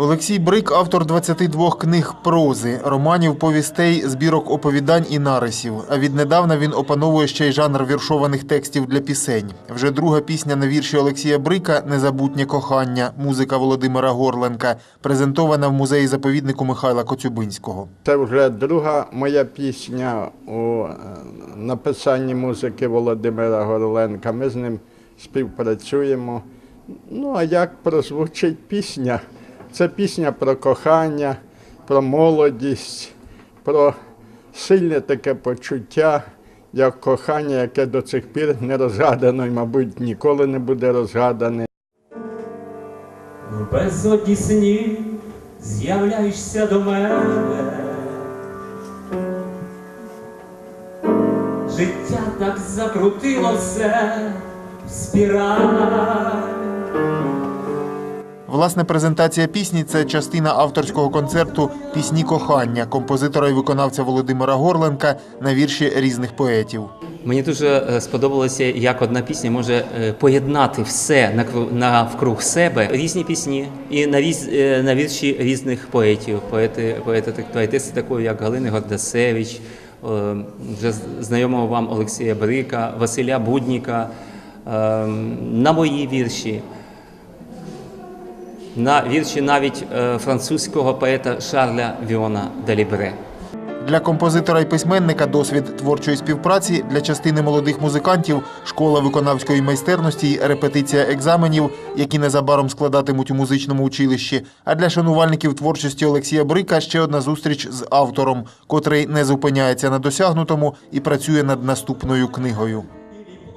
Олексій Брик автор 22 книг прози, романів, повістей, збірок оповідань і нарисів. А віднедавна він опановує ще й жанр віршованих текстів для пісень. Вже друга пісня на вірші Олексія Брика Незабутнє кохання, музика Володимира Горленка, презентована в музеї заповіднику Михайла Коцюбинського. Це вже друга моя пісня у е, написанні музики Володимира Горленка. Ми з ним співпрацюємо. Ну, а як прозвучить пісня? Це пісня про кохання, про молодість, про сильне таке почуття, як кохання, яке до цих пір не розгадано і, мабуть, ніколи не буде розгадане. В безодні снів з'являєшся до мене. Життя так закрутило все в спіраль. Власне, презентація пісні це частина авторського концерту Пісні кохання композитора і виконавця Володимира Горленка на вірші різних поетів. Мені дуже е, сподобалося, як одна пісня може е, поєднати все навкруг себе різні пісні і е, на вірші різних поетів. Поети, поети поетеси такої, як Галини Гордасевич, вже знайомого вам Олексія Брика, Василя Будніка, е, на мої вірші. На вірші навіть е, французького поета Шарля Віона Далібре. Для композитора і письменника досвід творчої співпраці для частини молодих музикантів школа виконавської майстерності й репетиція екзаменів, які незабаром складатимуть у музичному училищі. А для шанувальників творчості Олексія Брика ще одна зустріч з автором, котрий не зупиняється на досягнутому і працює над наступною книгою.